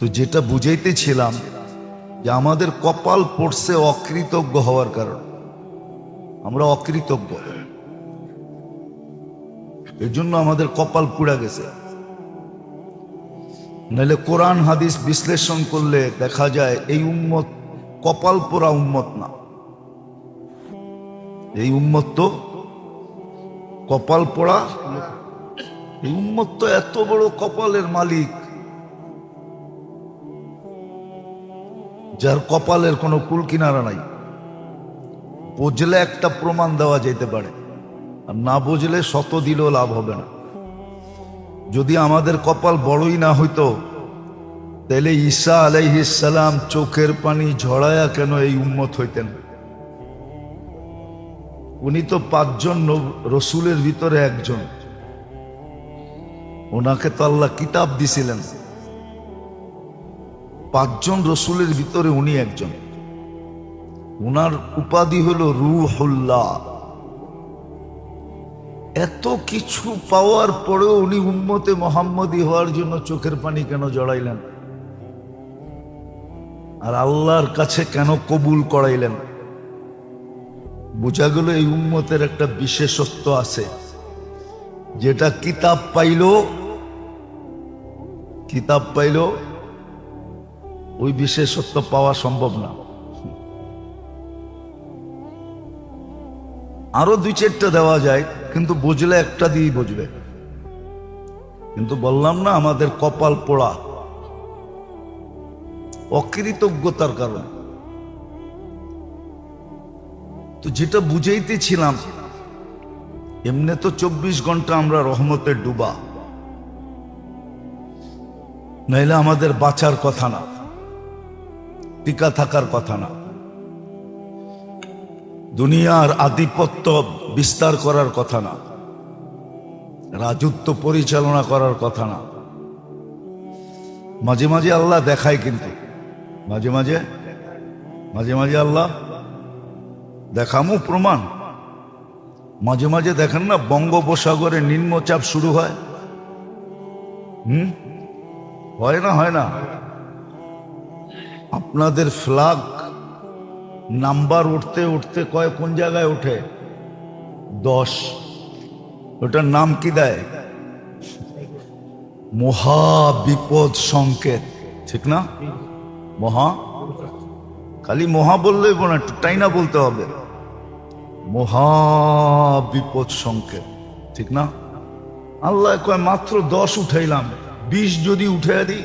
তো যেটা বুঝাইতেছিলাম যে আমাদের কপাল পড়ছে অকৃতজ্ঞ হওয়ার কারণ। আমরা অকৃতজ্ঞ। এর জন্য আমাদের কপাল পুড়া গেছে। নাহলে কোরআন, হাদিস বিশ্লেষণ করলে দেখা যায় এই উম্মত কপাল পোড়া উম্মত না। এই উম্মত তো কপাল পোড়া এই উম্মত তো এত বড় কপালের মালিক। যার কপালের কোনো কুল কিনারা নাই। বুঝলে একটা প্রমাণ দেওয়া যেতে পারে, আর না বুঝলে শত দিলেও লাভ হবে না। যদি আমাদের কপাল বড়ই না হইতো, তাহলে ঈসা আলাইহিসালাম চোখের পানি ঝড়ায়া কেন এই উম্মত হইতেন? উনি তো পাঁচজন রসুলের ভিতরে একজন। ওনাকে তো আল্লাহ কিতাব দিছিলেন। পাঁচজন রসুলের ভিতরে উনি একজন। উনার উপাধি হলো রুহুল্লাহ। এত কিছু পাওয়ার পরেও উনি উম্মতে মোহাম্মদী হওয়ার জন্য চোখের পানি কেন জড়াইলেন? আর আল্লাহর কাছে কেন কবুল করাইলেন? বোঝা গেল এই উম্মতের একটা বিশেষত্ব আছে। যেটা কিতাব পাইল কিতাব পাইল ওই বিশেষত্ব পাওয়া সম্ভব না। আরও দুই চারটা দেওয়া যায়, কিন্তু বুঝলে একটা দিয়েই বুঝবে। কিন্তু বললাম না, আমাদের কপাল পোড়া। অকৃতজ্ঞতার কারণ। তো যেটা বুঝাইতেছিলাম, এমনি তো চব্বিশ ঘণ্টা আমরা রহমতের ডুবা। নাইলে আমাদের বাঁচার কথা না। টিকা থাকার কথা না। দুনিয়ার আধিপত্য বিস্তার করার কথা না। রাজত্ব পরিচালনা করার কথা না। মাঝে মাঝে আল্লাহ দেখায় কিন্তু। মাঝে মাঝে মাঝে মাঝে আল্লাহ দেখামো প্রমাণ। মাঝে মাঝে দেখেন না, বঙ্গোপসাগরে নিম্নচাপ শুরু হয়। হয় না হয় না। আপনাদের ফ্লাগ নাম্বার উঠতে উঠতে কয় কোন জায়গায় ওঠে দশ। ওটার নাম কি দেয়? মহা বিপদ সংকেত। ঠিক না? মহা? খালি মহা বললেই না, একটু টাইনা বলতে হবে। মহা বিপদ সংকেত। ঠিক না? আল্লাহ কয়, মাত্র দশ উঠাইলাম। বিশ যদি উঠে দিই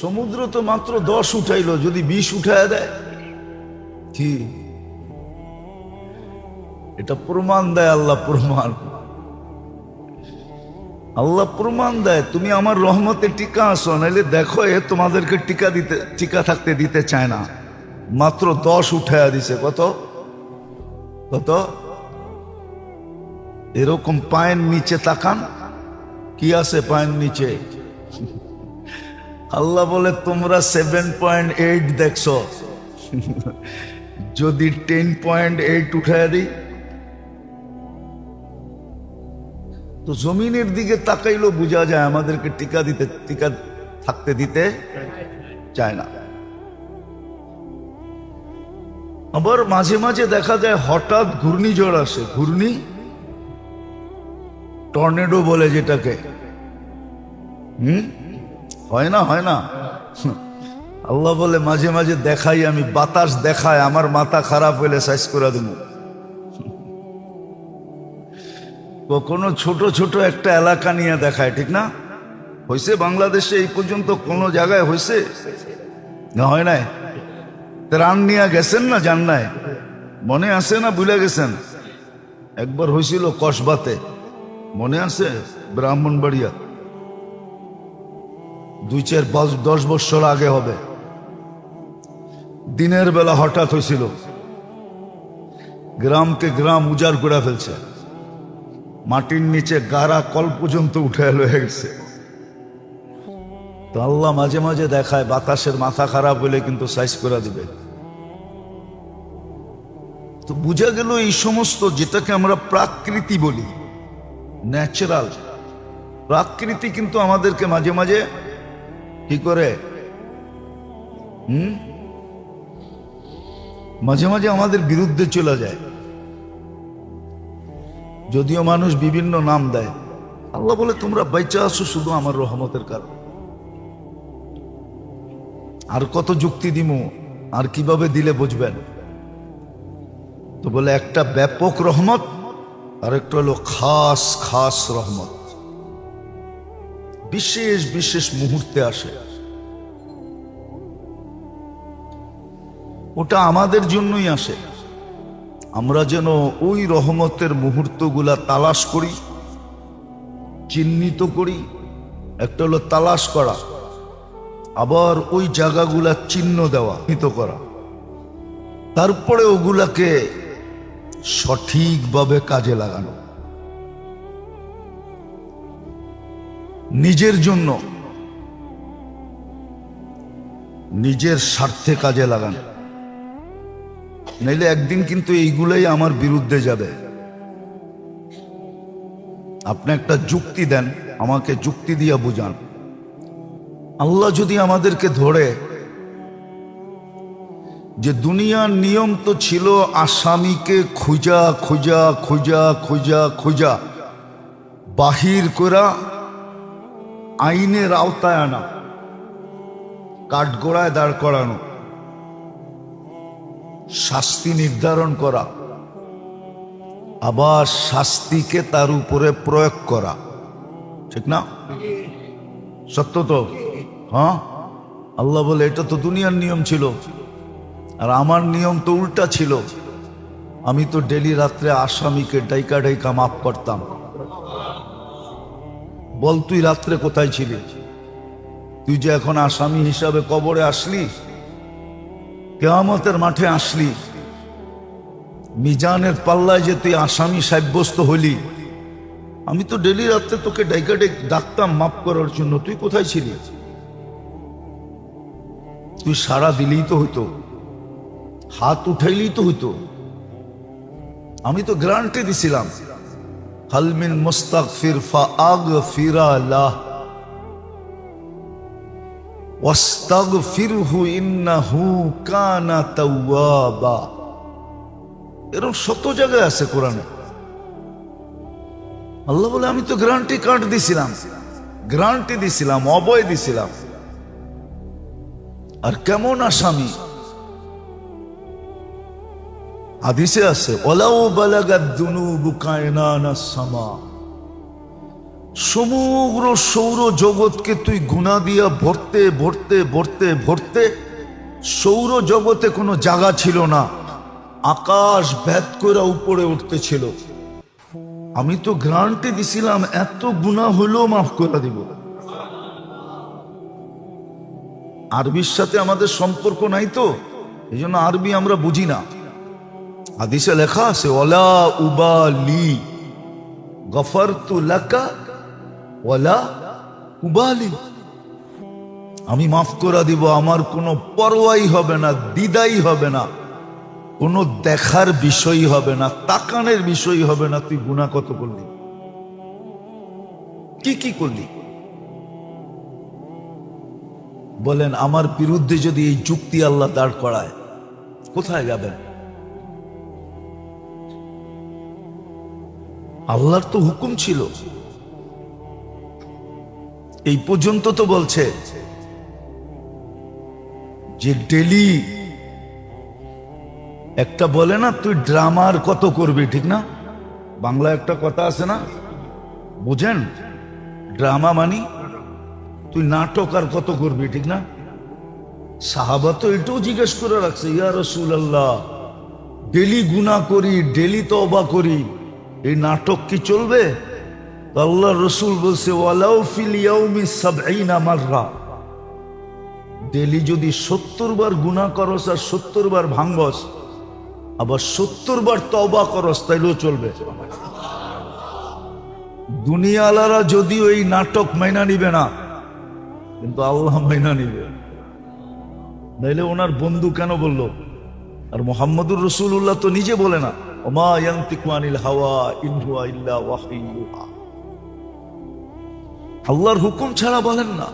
সমুদ্র তো মাত্র দশ উঠাইলো, যদি বিষ উঠায় দেয়। কি? এটা প্রমাণ দেয় আল্লাহ প্রমাণ। আল্লাহ প্রমাণ দেয়, তুমি আমার রহমতে টিকা আসো নাইলে দেখো এ তোমাদেরকে টিকা দিতে, টিকা থাকতে দিতে চায় না। মাত্র দশ উঠাইয়া দিছে, কত? কত? এরকম পায়ের নিচে তাকান। কি আছে পায়ের নিচে? আল্লাহ বলে, তোমরা সেভেন পয়েন্ট এইট দেখছ। যদি টেন পয়েন্ট এইট উঠায় দিই, তো জমিনের দিকে তাকাইলেও বোঝা যায় আমাদেরকে টিকা দিতে, টিকা থাকতে দিতে চায় না। আবার মাঝে মাঝে দেখা যায় হঠাৎ ঘূর্ণিঝড় আসে। ঘূর্ণি টর্নেডো বলে যেটাকে। হুম? হয় না হয় না? আল্লাহ বলে, মাঝে মাঝে দেখাই, আমি বাতাস দেখায় আমার মাথা খারাপ হইলে সাইজ করে দেব কখনো ছোট ছোট একটা এলাকা নিয়ে দেখায়, ঠিক না? হয়েছে বাংলাদেশে এই পর্যন্ত কোনো জায়গায় হয়েছে না, হয় নাই? ত্রাণ নিয়ে গেছেন না জান নাই মনে আছে না ভুলে গেছেন? একবার হয়েছিল কসবাতে। মনে আছে? ব্রাহ্মণ ব্রাহ্মণবাড়িয়া। দুই চার পাঁচ দশ বছর আগে হবে। দিনের বেলা হঠাৎ হয়েছিল, গ্রামকে গ্রাম উজাড় করে ফেলছে। মাটির নিচে গাড়া কল পর্যন্ত উঠে লয়ে গেছে। তো আল্লাহ মাঝে মাঝে দেখায়, বাতাসের মাথা খারাপ হলে কিন্তু সাইজ করে দিবে। তো বোঝা গেল এই সমস্ত যেটাকে আমরা প্রাকৃতি বলি ন্যাচারাল প্রাকৃতি কিন্তু আমাদেরকে মাঝে মাঝে কি করে? মাঝে মাঝে আমাদের বিরুদ্ধে চলে যায়। যদিও মানুষ বিভিন্ন নাম দেয়। আল্লাহ বলে, তোমরা বাইচা আসো শুধু আমার রহমতের কারণ। আর কত যুক্তি দিমু, আর কীভাবে দিলে বুঝবেন? তো বলে, একটা ব্যাপক রহমত আর একটা হলো খাস খাস রহমত। বিশেষ বিশেষ মুহূর্তে আসে। ওটা আমাদের জন্যই আসে। আমরা যেন ওই রহমতের মুহূর্তগুলা তালাশ করি, চিহ্নিত করি, একটা হলো তালাশ করা, আবার ওই জায়গাগুলা চিহ্ন দেওয়া, চিহ্নিত করা। তারপরে ওগুলাকে সঠিকভাবে কাজে লাগানো। নিজের জন্য নিজের স্বার্থে কাজে লাগান। নাইলে একদিন কিন্তু এইগুলাই আমার বিরুদ্ধে যাবে। আপনি একটা যুক্তি দেন, আমাকে যুক্তি দিয়ে বুঝান। আল্লাহ যদি আমাদেরকে ধরে যে দুনিয়ার নিয়ম তো ছিল আসামিকে খুঁজা খুঁজা খুঁজা খুঁজা খুঁজা, বাহির করা আইনের আওতায় আনা, কাঠগোড়ায় দাঁড় করানো, শাস্তি নির্ধারণ করা, আবার শাস্তিকে তার উপরে প্রয়োগ করা। ঠিক না? সত্য তো? হ্যাঁ? আল্লাহ বলে, এটা তো দুনিয়ার নিয়ম ছিল, আর আমার নিয়ম তো উল্টা ছিল। আমি তো ডেলি রাত্রে আসামিকে ডাইকা ডাইকা মাফ করতাম। বল, তুই রাত্রে কোথায় ছিলি? তুই যে এখন আসামি হিসাবে কবরে আসলি, কেয়ামতের মাঠে আসলি, মিজানের পাল্লায় যে তুই আসামি সাব্যস্ত হলি, আমি তো ডেলি রাত্রে তোকে ডাইকা ডেক ডাকতাম মাফ করার জন্য, তুই কোথায় ছিলি? তুই সারা দিলেই তো হইতো, হাত উঠাইলেই তো হইতো। আমি তো গ্রান্টে দিছিলাম। হালমিন মুস্তাক ফির লাহ ওয়াস্তাগফিরহু ইন্নাহু কানা তাওয়াবা এরকম শত জায়গায় আছে কোরআনে। আল্লাহ বলে, আমি তো গ্যারান্টি কার্ড দিছিলাম। গ্যারান্টি দিছিলাম, অবয় দিছিলাম। আর কেমন আসামি? হাদিসে আছে ওলাও বালাগাদ দুনুবু কায়নানা সামা। সমগ্র সৌর জগৎকে তুই গুণা দিয়া ভরতে ভরতে ভরতে ভরতে সৌর জগতে কোনো জায়গা ছিল না, আকাশ ভেদ করে উপরে উঠতেছিল। আমি তো গ্রান্টে দিছিলাম, এত গুণা হলেও মাফ করে দিব। আরবির সাথে আমাদের সম্পর্ক নাই তো, এই জন্য আরবি আমরা বুঝি না। হাদিসে লেখা আছে ওলা উবা লি গফর তু লাকা ওলা উবালি। আমি মাফ করে দিব, আমার কোনো পরোয়াই হবে না দিদাই হবে না, কোনো দেখার বিষয় হবে না, তাকানের বিষয় হবে না, তুই গুণা কত করলি? কি কি করলি? বলেন, আমার বিরুদ্ধে যদি এই যুক্তি আল্লাহ দাঁড় করায়, কোথায় যাবেন? আল্লাহর তো হুকুম ছিল। এই পর্যন্ত তো বলছে যে ডেলি একটা বলে না, তুই ড্রামার কত করবি? ঠিক না? বাংলা একটা কথা আছে না? বুঝেন? ড্রামা মানি, তুই নাটক আর কত করবি, ঠিক না? সাহাবা তো এটাও জিজ্ঞেস করে রাখছে, ইয়া রসুল আল্লাহ ডেলি গুণা করি, ডেলি তো অবা করি। এই নাটক কি চলবে? আল্লাহ রসুল বলছে ডেলি যদি সত্তর বার গুণা করস আর সত্তর বার ভাঙ্গস আবার সত্তর বার তবা করস, তাইলেও চলবে। দুনিয়ালারা যদিও এই নাটক মাইনা নিবে না, কিন্তু আল্লাহ মাইনা নিবে। নাইলে ওনার বন্ধু কেন বলল? আর মোহাম্মদুর রসুল্লাহ তো নিজে বলে না। হাওয়া আল্লাহর হুকুম ছাড়া বলেন না।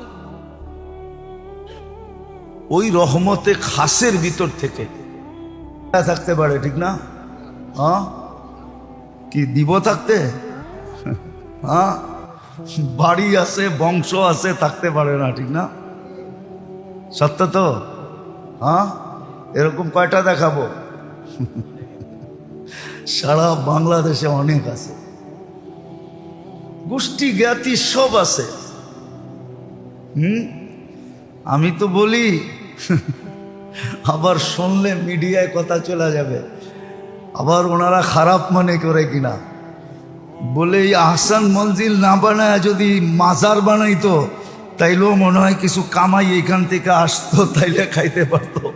ওই রহমতে খাসের ভিতর থেকে থাকতে পারে, ঠিক না? হ্যাঁ? কি দিব থাকতে? হ্যাঁ? বাড়ি আছে, বংশ আছে, থাকতে পারে না, ঠিক না? সত্য তো? হ্যাঁ? এরকম কয়টা দেখাবো? সারা বাংলাদেশে অনেক আছে। গোষ্ঠী জ্ঞাতি সব আছে। হুম? আমি তো বলি, আবার শুনলে মিডিয়ায় কথা চলে যাবে। আবার ওনারা খারাপ মনে করে কিনা। বলে এই আহসান মঞ্জিল না বানায় যদি মাজার বানাইতো, তাইলেও মনে হয় কিছু কামাই এখান থেকে আসতো, তাইলে খাইতে পারতো।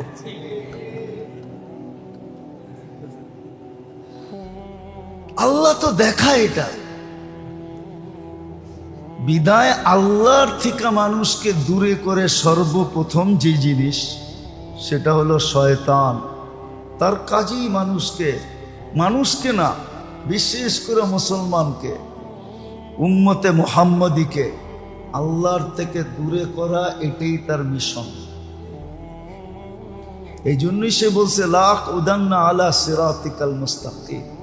দেখায় এটা। বিদায় আল্লাহর থেকে মানুষকে দূরে করে সর্বপ্রথম যে জিনিস, সেটা হলো শয়তান। তার কাজেই মানুষকে মানুষকে না, বিশেষ করে মুসলমানকে, উম্মতে মোহাম্মদীকে, আল্লাহর থেকে দূরে করা এটাই তার মিশন। এই জন্যই সে বলছে লাখ উদান্না আলা সিরাতিকাল মুস্তাকিম।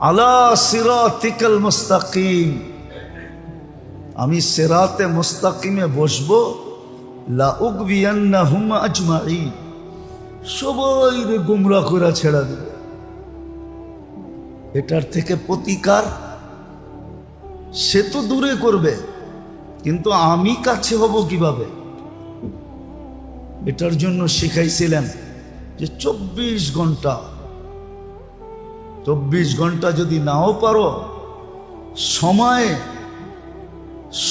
আলা সিরাতিকাল মুস্তাকিম। আমি সেরাতে মুস্তাকিমে বসবো আজমাইন সবাই রে গুমরা করে ছেড়া দেবে। এটার থেকে প্রতিকার সে তো দূরে করবে, কিন্তু আমি কাছে হব কীভাবে? এটার জন্য শিখাইছিলেন যে চব্বিশ ঘণ্টা চব্বিশ ঘণ্টা যদি নাও পারো, সময়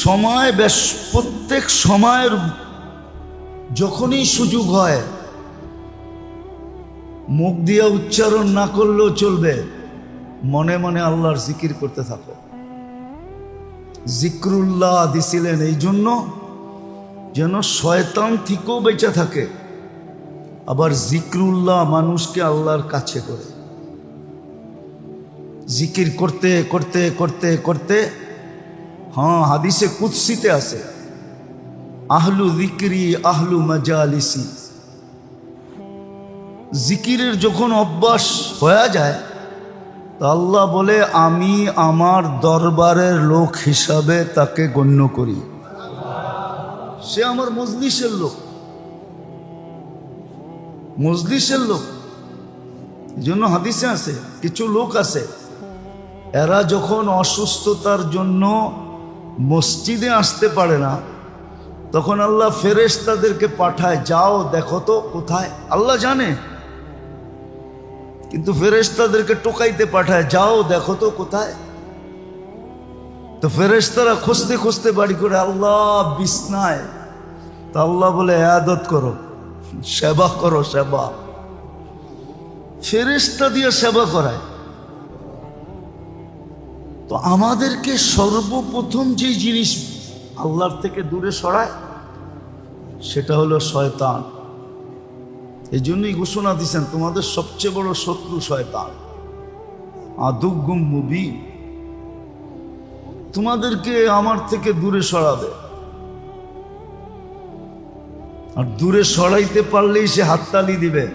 সময় বেশ, প্রত্যেক সময়ের যখনই সুযোগ হয়, মুখ দিয়ে উচ্চারণ না করলেও চলবে, মনে মনে আল্লাহর জিকির করতে থাকো। জিক্রুল্লাহ দিছিলেন এই জন্য যেন শয়তান থেকেও বেঁচে থাকে। আবার জিক্রুল্লাহ মানুষকে আল্লাহর কাছে করে। জিকির করতে করতে করতে করতে হ্যাঁ হাদিসে কুৎসিতে আছে, আহলু জিক্রি, আহলু মজালিসি। জিকিরের যখন অভ্যাস হয়ে যায়, তা আল্লাহ বলে, আমি আমার দরবারের লোক হিসাবে তাকে গণ্য করি। সে আমার মজলিসের লোক। মজলিসের লোক। এই জন্য হাদিসে আছে, কিছু লোক আছে এরা যখন অসুস্থতার জন্য মসজিদে আসতে পারে না, তখন আল্লাহ ফেরেশ তাদেরকে পাঠায়, যাও, দেখো তো কোথায়। আল্লাহ জানে। কিন্তু ফেরেশ তাদেরকে টোকাইতে পাঠায়, যাও, দেখো তো কোথায়। তো ফেরেশ তারা খুঁজতে খুঁজতে বাড়ি করে, আল্লাহ, বিছনায়। তা আল্লাহ বলে আদত করো, সেবা করো, সেবা। ফেরেস্তা দিয়ে সেবা করায়। তো আমাদেরকে সর্বপ্রথম যে জিনিস আল্লাহর থেকে দূরে সরায়, সেটা হলো শয়তান। এই জন্যই ঘোষণা দিচ্ছেন তোমাদের সবচেয়ে বড় শত্রু শয়তান। আদুগুম মুবি তোমাদেরকে আমার থেকে দূরে সরাবে। আর দূরে সরাইতে পারলেই সে হাততালি দিবে।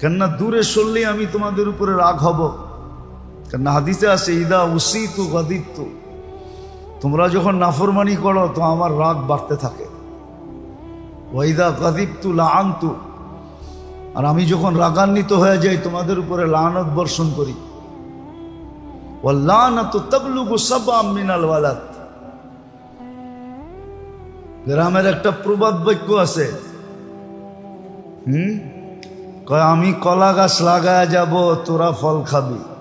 কেননা দূরে সরলেই আমি তোমাদের উপরে রাগ হব। কেননা হাদিসে আছে, ইদা উসি তু গদিত তোমরা যখন নাফরমানি করো, তো আমার রাগ বাড়তে থাকে। ওয়াইদা গদিবতু লাআনতু। আর আমি যখন রাগান্বিত হয়ে যাই, তোমাদের উপরে লানত বর্ষণ করি। ওয়াল্লানাতু তাবলুগু সাবআ মিনাল ওয়ালাদ। গ্রামের একটা প্রবাদ বাক্য আছে। হুম? কয়, আমি কলা গাছ লাগায় যাব, তোরা ফল খাবি।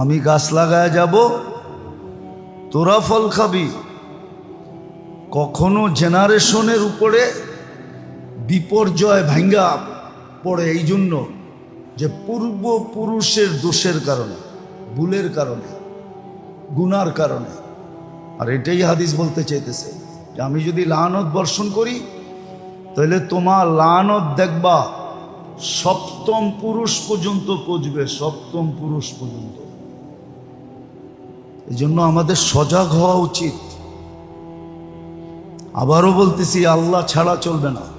আমি গাছ লাগায় যাব, তোরা ফল খাবি। কখনো জেনারেশনের উপরে বিপর্যয় ভাঙ্গা পড়ে এই জন্য যে পূর্বপুরুষের দোষের কারণে, ভুলের কারণে, গুনার কারণে। আর এটাই হাদিস বলতে চাইতেছে যে আমি যদি লানত বর্ষণ করি, তাহলে তোমার লানত দেখবা সপ্তম পুরুষ পর্যন্ত পৌঁছবে, সপ্তম পুরুষ পর্যন্ত। এই জন্য আমাদের সজাগ হওয়া উচিত। আবারও বলতেছি, আল্লাহ ছাড়া চলবে না।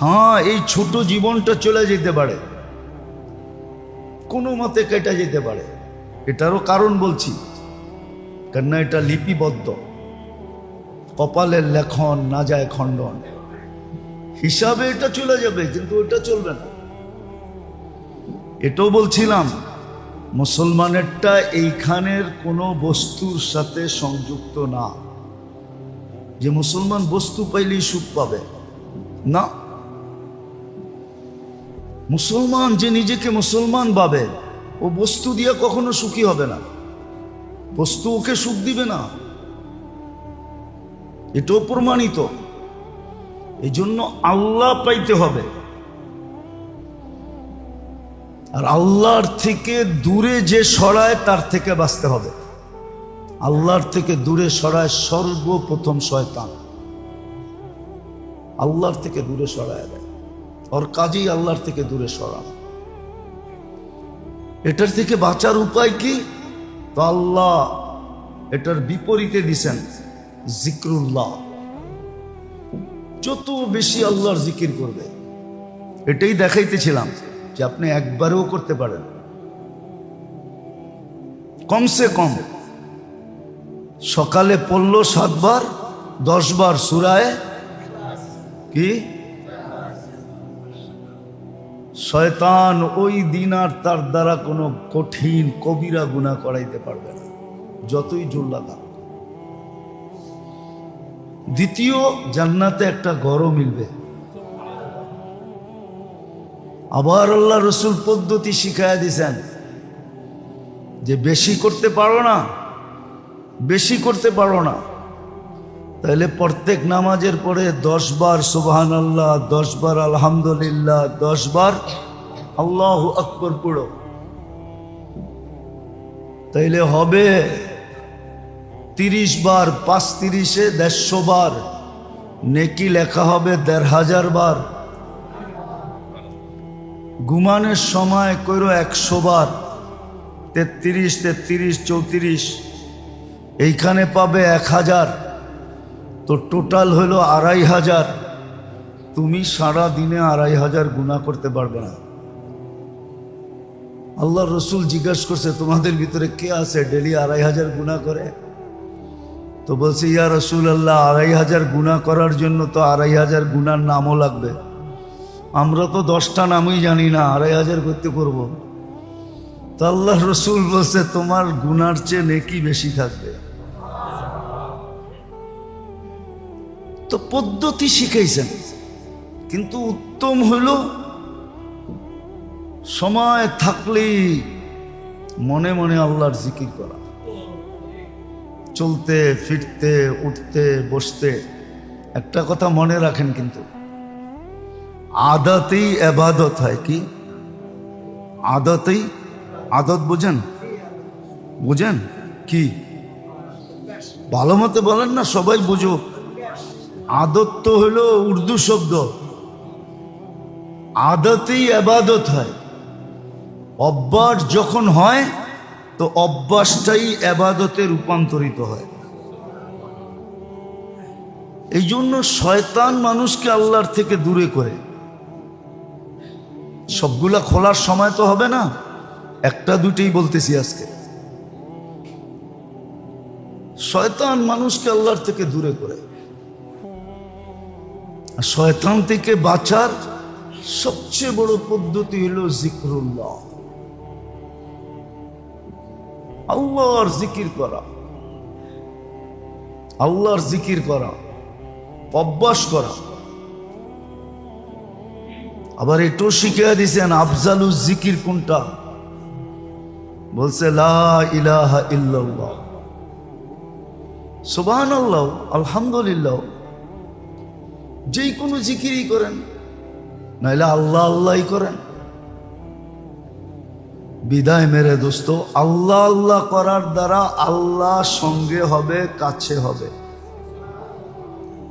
হ্যাঁ এই ছোট জীবনটা চলে যেতে পারে। কোনো মতে কেটে যেতে পারে। এটারও কারণ বলছি। কেননা এটা লিপিবদ্ধ। কপালের লেখন, না যায় খণ্ডন। হিসাবে এটা চলে যাবে, কিন্তু ওটা চলবে না। এটাও বলছিলাম মুসলমানেরটা এইখানের কোনো বস্তুর সাথে সংযুক্ত না। যে মুসলমান বস্তু পাইলেই সুখ পাবে। না। মুসলমান যে নিজেকে মুসলমান ভাবে, ও বস্তু দিয়ে কখনো সুখী হবে না। বস্তু ওকে সুখ দিবে না। এটাও প্রমাণিত। এই জন্য আল্লাহ পাইতে হবে। আর আল্লাহর থেকে দূরে যে সরায়, তার থেকে বাঁচতে হবে। আল্লাহর থেকে দূরে সরায় সর্বপ্রথম শয়তান। আল্লাহর থেকে দূরে সরায় দেয়। ওর কাজেই আল্লাহর থেকে দূরে সরানো। এটার থেকে বাঁচার উপায় কি? তো আল্লাহ এটার বিপরীতে দিছেন, জিক্রুল্লাহ। যত বেশি আল্লাহর জিকির করবে, এটাই দেখাইতেছিলাম। যে আপনি একবারেও করতে পারেন। কমসে কম সকালে পড়ল সাতবার, দশবার সুরায়, কি? শয়তান ওই দিন আর তার দ্বারা কোনো কঠিন কবিরা গুণা করাইতে পারবে না, যতই জোর লাগা দ্বিতীয়, জান্নাতে একটা গরম মিলবে। আবার আল্লাহ রসুল পদ্ধতি শিখাইয়া দিছেন যে বেশি করতে পারো না, বেশি করতে পারো না। তাহলে প্রত্যেক নামাজের পরে দশ বার সুবাহান আল্লাহ দশ বার আলহামদুলিল্লাহ, দশ বার আল্লাহ আকবর পড়ো। তাইলে হবে তিরিশ বার, পাঁচ তিরিশে দেড়শো বার, নেকি লেখা হবে দেড় হাজার বার। ঘুমানোর সময় করো একশো বার। তেত্রিশ তেত্রিশ, চৌত্রিশ। এইখানে পাবে এক হাজার। তো টোটাল হলো আড়াই হাজার। তুমি সারা দিনে আড়াই হাজার গুণা করতে পারবে না। আল্লাহ রসুল জিজ্ঞাসা করছে, তোমাদের ভিতরে কে আছে ডেলি আড়াই হাজার গুণা করে? তো বলছে, ইয়া রসুল আল্লাহ আড়াই হাজার গুণা করার জন্য তো আড়াই হাজার গুণার নামও লাগবে। আমরা তো দশটা নামই জানি না, আড়াই হাজার করতে করব। তো আল্লাহ রসুল বলছে, তোমার গুনার চেয়ে নেকি বেশি থাকবে। তো পদ্ধতি শিখাইছেন, কিন্তু উত্তম হইল সময় থাকলেই মনে মনে আল্লাহর জিকির করা। চলতে, ফিরতে, উঠতে, বসতে, একটা কথা মনে রাখেন কিন্তু। আদাতেই এবাদত হয় কি? আদাতেই আদত বুঝেন? বুঝেন? কি? ভালো মতো বলেন না, সবাই বুঝুক। আদত তো হলো উর্দু শব্দ। আদতেই আবাদত হয়। অভ্যাস যখন হয়, তো অভ্যাসটাই আবাদতে রূপান্তরিত হয়। এই জন্য শয়তান মানুষকে আল্লাহর থেকে দূরে করে। সবগুলা খোলার সময় তো হবে না। একটা দুটেই বলতেছি আজকে। শয়তান মানুষকে আল্লাহর থেকে দূরে করে। শয়তান থেকে বাঁচার সবচেয়ে বড় পদ্ধতি হলো জিক্রুল্লাহ। আল্লাহর জিকির করা। আল্লাহর জিকির করা। অভ্যাস করা। আবার এটাও শিখিয়ে দিছেন, আফজালু জিকির কোনটা? বলছে ইলাহা সুবহানাল্লাহ, আলহামদুলিল্লাহ। যেই কোনো জিকিরই করেন, নাইলে আল্লাহ আল্লাহই করেন। বিদায় মেরে দোস্ত, আল্লাহ আল্লাহ করার দ্বারা আল্লাহ সঙ্গে হবে, কাছে হবে।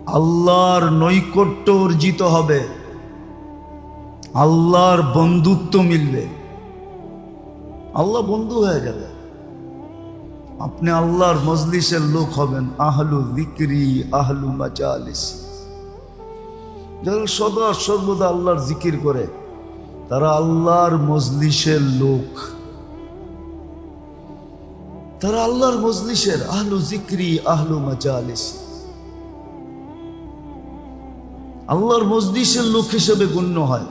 আল্লাহর নৈকট্য অর্জিত হবে। আল্লাহর বন্ধুত্ব মিলবে। আল্লাহ বন্ধু হয়ে যাবে। আপনি আল্লাহর মজলিসের লোক হবেন আহলু জিক্রি আহলু মাজালিস। যারা সদা সর্বদা আল্লাহর জিকির করে, তারা আল্লাহর মজলিসের লোক। তারা আল্লাহর মজলিসের আহলু জিক্রি আহলু মাজালিস। আল্লাহর মজলিসের লোক হিসেবে গণ্য হয়।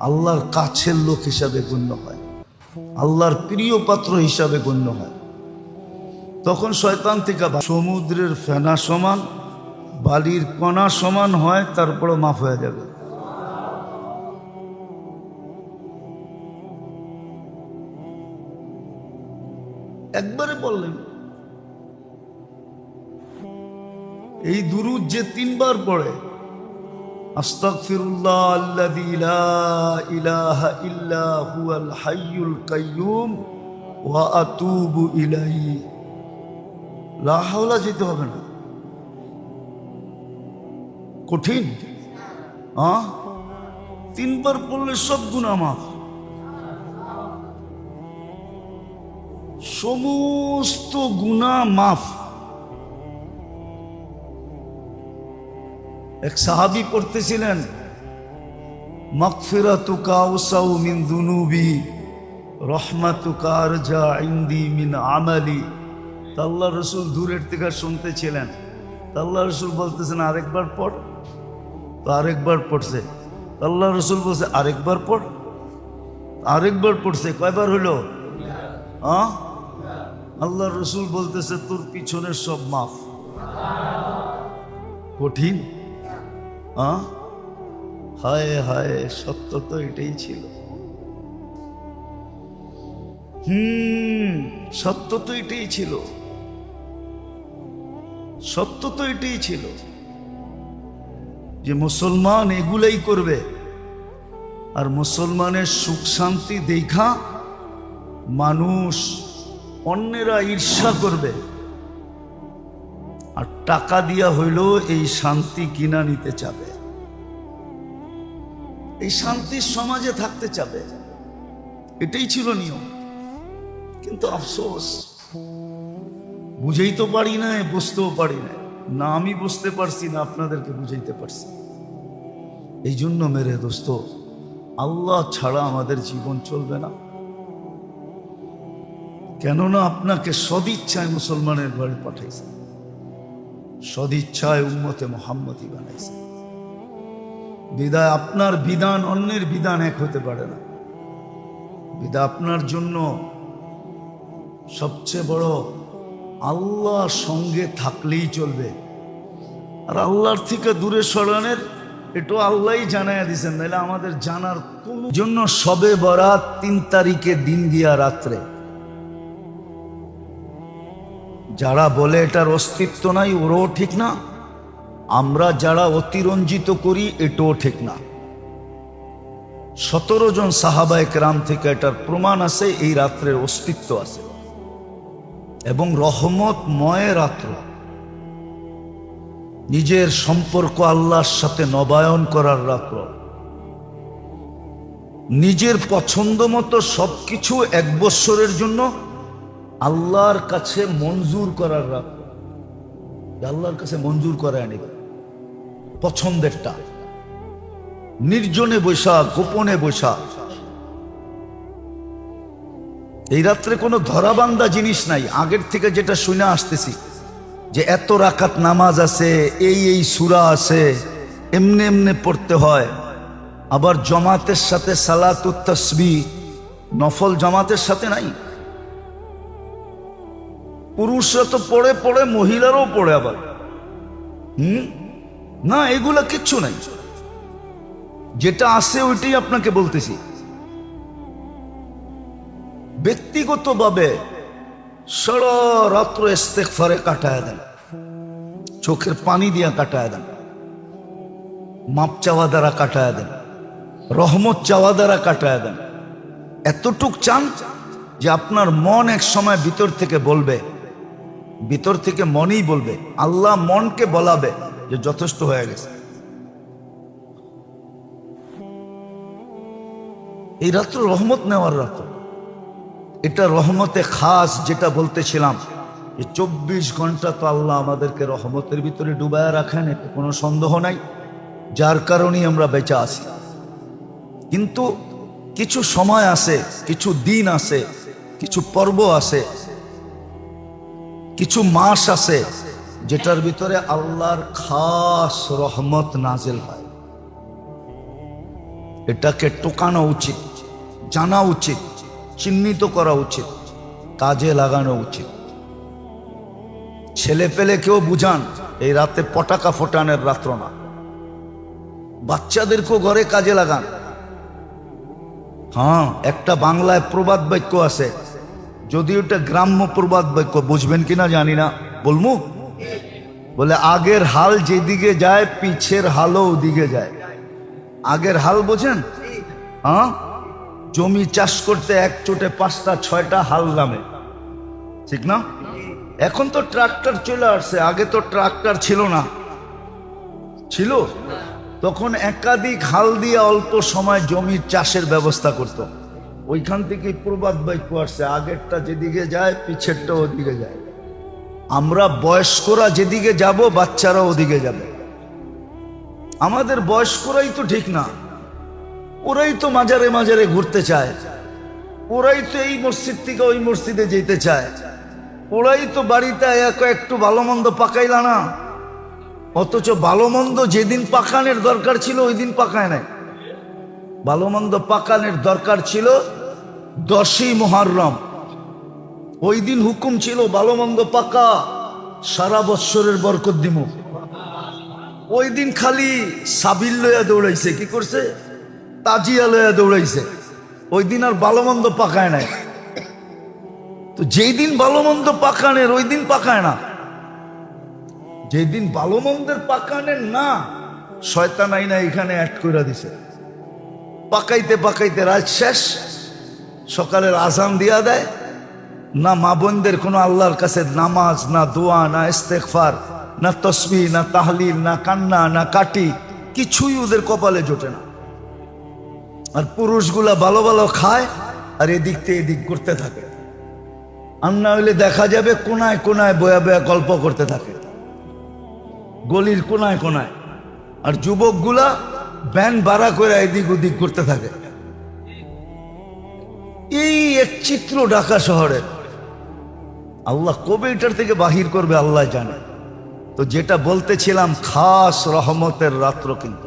আল্লাহর কাছের লোক হিসাবে গণ্য হয়। আল্লাহর প্রিয় পাত্র হিসাবে গণ্য হয়। তখন শয়তান থেকে সমুদ্রের ফেনা সমান, বালির কণা সমান হয় তারপরে মাফ হয়ে যাবে। একবারে বললেন, এই দুরুদ যে তিনবার পড়ে আস্তাগফিরুল্লাহ আল্লাযী লা ইলাহা ইল্লা হুয়াল হাইয়ুল কাইয়্যুম ওয়া আতুবু ইলাইহি। লা হাওলা যেতে হবে না। কঠিন। হ্যাঁ তিনবার পড়লে সব গুণা মাফ। সমস্ত গুণা মাফ। এক সাহাবি পড়তেছিলেন মিন দুনুবি ইনদি মিন রসুল দূরের থেকে শুনতেছিলেন। রসুল আরেকবার তো পড়ছে। আল্লাহ রসুল বলছে, আরেকবার আরেকবার পড়ছে। কয়বার হলো? আল্লাহ রসুল বলতেছে, তোর পিছনের সব মাফ। কঠিন। হ্যাঁ হায়, সত্য তো এটাই ছিল। হুম, সত্য তো এটাই ছিল। সত্য তো এটাই ছিল যে মুসলমান এগুলাই করবে। আর মুসলমানের সুখ শান্তি দেখা মানুষ অন্যেরা ঈর্ষা করবে। আর টাকা দিয়া হইল এই শান্তি কিনা নিতে চাবে। এই শান্তির সমাজে থাকতে চাবে। এটাই ছিল নিয়ম। কিন্তু আফসোস বুঝেই তো পারি না, বুঝতেও পারি না। না আমি বুঝতে পারছি, না আপনাদেরকে বুঝাইতে পারছি। এই জন্য মেরে দোস্ত, আল্লাহ ছাড়া আমাদের জীবন চলবে না। কেননা আপনাকে সদিচ্ছায় মুসলমানের ঘরে পাঠাইছে। সদিচ্ছায় উম্মতে মোহাম্মদী বানাইছে। বিদায় আপনার বিধান অন্যের বিধান এক হতে পারে না। বিদা আপনার জন্য সবচেয়ে বড় আল্লাহ সঙ্গে থাকলেই চলবে। আর আল্লাহর থেকে দূরে সরানোর এটু আল্লাহই জানাইয়া দিছেন নাহলে আমাদের জানার কোন জন্য সবে বরাত তিন তারিখে দিন দিয়া রাত্রে। যারা বলে এটার অস্তিত্ব নাই, ওরও ঠিক না। আমরা যারা অতিরঞ্জিত করি, এটাও ঠিক না। সতেরো জন সাহাবায়ক রাম থেকে এটার প্রমাণ আছে, এই রাত্রের অস্তিত্ব আছে। এবং রহমতময় রাত্র। নিজের সম্পর্ক আল্লাহর সাথে নবায়ন করার রাত্র। নিজের পছন্দ মতো সবকিছু এক বৎসরের জন্য আল্লাহর কাছে মঞ্জুর করার আল্লাহর কাছে মঞ্জুর করে আনিবে। পছন্দেরটা। নির্জনে বৈশা, গোপনে বৈশা। এই রাত্রে কোনো ধরাবান্ধা জিনিস নাই। আগের থেকে যেটা শুনে আসতেছি, যে এত রাকাত নামাজ আছে, এই এই সুরা আছে, এমনি এমনি পড়তে হয়। আবার জমাতের সাথে সালাত তসবি নফল জমাতের সাথে নাই? পুরুষরা তো পড়ে পড়ে, মহিলারও পড়ে আবার। হুম? না, এগুলা কিচ্ছু নাই। যেটা আছে ওইটাই আপনাকে বলতেছি। ব্যক্তিগতভাবে সারা রাত্র ইস্তেকফারে কাটায় দেন। চোখের পানি দিয়া কাটায় দেন। মাপ চাওয়া দ্বারা কাটায় দেন। রহমত চাওয়া দ্বারা কাটায় দেন। এতটুক চান যে আপনার মন এক সময় ভিতর থেকে বলবে ভিতর থেকে মনেই বলবে, আল্লাহ মনকে বলাবে যে যথেষ্ট হয়ে গেছে। এই রাত্র রহমত নেওয়ার রাত্র এটা রহমতে খাস যেটা বলতেছিলাম যে চব্বিশ ঘণ্টা তো আল্লাহ আমাদেরকে রহমতের ভিতরে ডুবায় রাখেন, এতে কোনো সন্দেহ নাই, যার কারণেই আমরা বেঁচে আছি। কিন্তু কিছু সময় আছে, কিছু দিন আছে, কিছু পর্ব আছে কিছু মাস আছে যেটার ভিতরে আল্লাহর খাস রহমত নাজেল হয়। এটাকে টোকানো উচিত, জানা উচিত, চিহ্নিত করা উচিত, কাজে লাগানো উচিত। ছেলে পেলে কেউ বুঝান, এই রাতে পটাকা ফোটানের রাত্র না। বাচ্চাদেরকেও ঘরে কাজে লাগান। হ্যাঁ একটা বাংলায় প্রবাদ বাক্য আছে যদি ওটা গ্রাম্য প্রবাদ বাক্য বুঝবেন কিনা জানি না। বলমু? বলে, আগের হাল যেদিকে যায়, পিছের হালও ওদিকে যায়। আগের হাল বোঝেন? হ্যাঁ জমি চাষ করতে এক চোটে পাঁচটা, ছয়টা হাল নামে। ঠিক না? এখন তো ট্রাক্টর চলে আসছে। আগে তো ট্রাক্টর ছিল না। ছিল? তখন একাধিক হাল দিয়ে অল্প সময় জমির চাষের ব্যবস্থা করত। ওইখান থেকে প্রবাদ বাক্য আসছে, আগেরটা যেদিকে যায় পিছেরটা ওদিকে যায়। আমরা বয়স্করা যেদিকে যাব, বাচ্চারা ওদিকে যাবে। আমাদের বয়স্করাই তো ঠিক না। ওরাই তো মাজারে মাজারে ঘুরতে চায়। ওরাই তো এই মসজিদ থেকে ওই মসজিদে যেতে চায়। ওরাই তো বাড়িতে এক একটু ভালো মন্দ পাকাইলা না। অথচ ভালো মন্দ যেদিন পাকানের দরকার ছিল ওই দিন পাকায় নাই। ভালো মন্দ পাকানের দরকার ছিল দশই মহারম ওই দিন হুকুম ছিল, ভালো মন্দ পাকা, সারা বৎসরের বরকত দিমু। ওই দিন খালি সাবিল লইয়া দৌড়াইছে, কি করছে? তাজিয়া লইয়া দৌড়াইছে। ওই দিন আর ভালো মন্দ পাকায় নাই। তো যেই দিন ভালো মন্দ পাকানের, ওই দিন পাকায় না। যেই দিন ভালো মন্দের পাকানের না, শয়তান আইনা এখানে অ্যাড করে দিছে। পাকাইতে পাকাইতে রাত শেষ সকালের আজান দিয়া দেয়, না মা বোনদের কোনো আল্লাহর কাছে নামাজ, না দোয়া, না ইস্তেকফার না তসবি, না তাহলিল, না কান্না, না কাটি, কিছুই ওদের কপালে জোটে না। আর পুরুষগুলা ভালো ভালো খায়, আর এদিক থেকে এদিক করতে থাকে। আর না হইলে দেখা যাবে কোনায় কোনায় বয়া বয়া গল্প করতে থাকে। গলির কোনায় কোনায়। আর যুবকগুলা ব্যান বাড়া করে এদিক ওদিক করতে থাকে। এই এক চিত্র ঢাকা শহরের আল্লাহ কবে এটার থেকে বাহির করবে, আল্লাহ জানে। তো যেটা বলতেছিলাম, খাস রহমতের রাত্র কিন্তু।